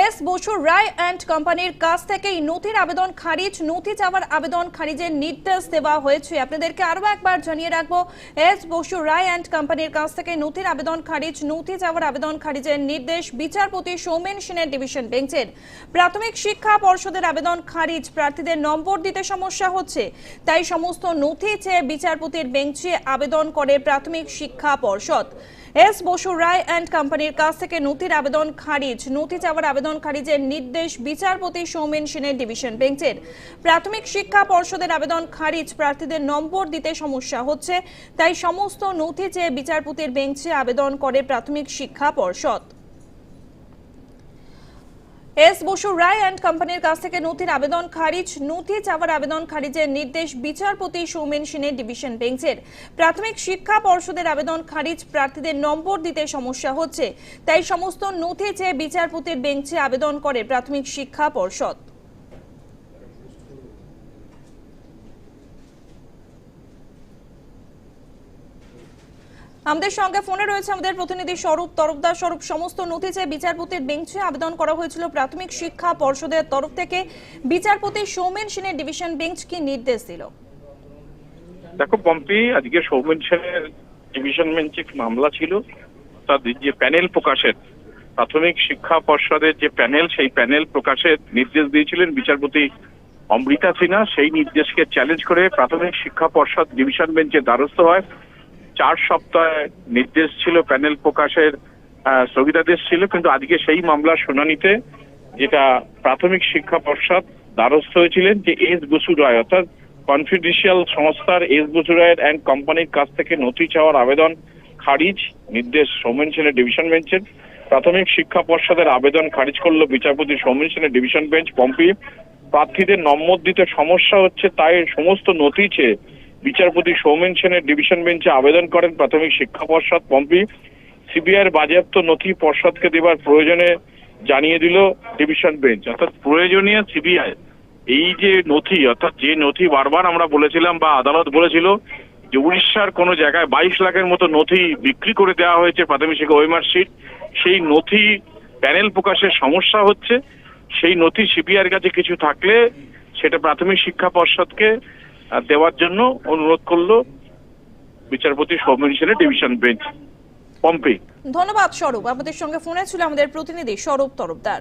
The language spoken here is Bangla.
এস বসু রায় অ্যান্ড কোম্পানির কাছ থেকে এই নথির আবেদন খারিজ। নথি চাওয়ার আবেদন খারিজের নির্দেশ দেওয়া হয়েছে। আপনাদেরকে আরও একবার জানিয়ে রাখব, এস বসু রায় অ্যান্ড কোম্পানির কাছ থেকে নথির আবেদন খারিজ, নথি চাওয়ার আবেদন খারিজের নির্দেশ বিচারপতি সৌমেন সেনের ডিভিশন বেঞ্চের। প্রাথমিক শিক্ষা পর্ষদের আবেদন খারিজ, প্রার্থীদের নম্বর দিতে সমস্যা হচ্ছে। তাই সমস্ত নথি চেয়ে বিচারপতির বেঞ্চে আবেদন করে প্রাথমিক শিক্ষা পর্ষদ। এস বসু রায় অ্যান্ড কোম্পানির কাছ থেকে নথির আবেদন খারিজ, নথি চাওয়ার আবেদন খারিজের নির্দেশ বিচারপতি সৌমেন সেনের ডিভিশন বেঞ্চের। প্রাথমিক শিক্ষা পর্ষদের আবেদন খারিজ, প্রার্থীদের নম্বর দিতে সমস্যা হচ্ছে, তাই সমস্ত নথি চেয়ে বিচারপতির বেঞ্চে আবেদন করে প্রাথমিক শিক্ষা পর্ষদ। এস বসু রায় অ্যান্ড কোম্পানির কাছ থেকে নথির আবেদন খারিজ। নথি চাওয়ার আবেদন খারিজের নির্দেশ বিচারপতি সৌমেন সেনের ডিভিশন বেঞ্চের। প্রাথমিক শিক্ষা পর্ষদের আবেদন খারিজ, প্রার্থীদের নম্বর দিতে সমস্যা হচ্ছে। তাই সমস্ত নথি চেয়ে বিচারপতির বেঞ্চে আবেদন করে প্রাথমিক শিক্ষা পর্ষদ। আমাদের সঙ্গে ফোনে রয়েছে আমাদের প্রতিনিধি স্বরূপ তরফদার স্বরূপ, সমস্ত নথি চেয়ে বিচারপতির বেঞ্চে আবেদন করা হয়েছিল। প্রাথমিক শিক্ষা পর্ষদের তরফ থেকে বিচারপতি সৌমেন সেনের ডিভিশন বেঞ্চ কি নির্দেশ দিল? দেখো, পম্পি, আজকে সৌমেন সেনের ডিভিশন বেঞ্চে মামলা ছিল। তাদের যে প্যানেল প্রকাশের, প্রাথমিক শিক্ষা পর্ষদের যে প্যানেল, সেই প্যানেল প্রকাশের নির্দেশ দিয়েছিলেন বিচারপতি অমৃতা সিনহা। সেই নির্দেশকে চ্যালেঞ্জ করে প্রাথমিক শিক্ষা পর্ষদ ডিভিশন বেঞ্চে দ্বারস্থ হয়। চার সপ্তাহে নির্দেশ ছিল, প্যানেল প্রকাশের স্থগিতাদেশ ছিল, কিন্তু আজকে সেই মামলার শুনানিতে যেটা প্রাথমিক শিক্ষা পর্ষদ দ্বারস্থ হয়েছিলেন যে এস বসু রায় অর্থাৎ কনফিডেন্সিয়াল সংস্থার এস বসু রায়ের অ্যান্ড কোম্পানির কাছ থেকে নথি চাওয়ার আবেদন খারিজ, নির্দেশ সৌমেন সেনের ডিভিশন বেঞ্চের। প্রাথমিক শিক্ষা পর্ষদের আবেদন খারিজ করল বিচারপতি সৌমেন সেনের ডিভিশন বেঞ্চ, পম্পি। প্রার্থীদের নম্বর দিতে সমস্যা হচ্ছে, তাই সমস্ত নথি চেয়ে বিচারপতি সৌমেন সেনের ডিভিশন বেঞ্চে আবেদন করেন প্রাথমিক শিক্ষা পর্ষদ পম্পি। সিবিআইয়ের বাজেয়াপ্ত নথি পর্ষদকে দেবার প্রয়োজনে জানিয়ে দিল ডিভিশন বেঞ্চ। অর্থাৎ প্রয়োজনীয় সিবিআই, এই যে নথি, অর্থাৎ যে নথি বারবার আমরা বলেছিলাম বা আদালত বলেছিল যে উড়িষ্যার কোনো জায়গায় বাইশ লাখের মতো নথি বিক্রি করে দেওয়া হয়েছে প্রাথমিক শিক্ষা ওয়েমার্কশিট সেই নথি প্যানেল প্রকাশের সমস্যা হচ্ছে। সেই নথি সিবিআইয়ের কাছে কিছু থাকলে সেটা প্রাথমিক শিক্ষা পর্ষদকে দেওয়ার জন্য অনুরোধ করল বিচারপতি সৌমেন সেনের ডিভিশন বেঞ্চ, পম্পে। ধন্যবাদ স্বরূপ, আমাদের সঙ্গে ফোনে ছিল আমাদের প্রতিনিধি স্বরূপ তরফদার।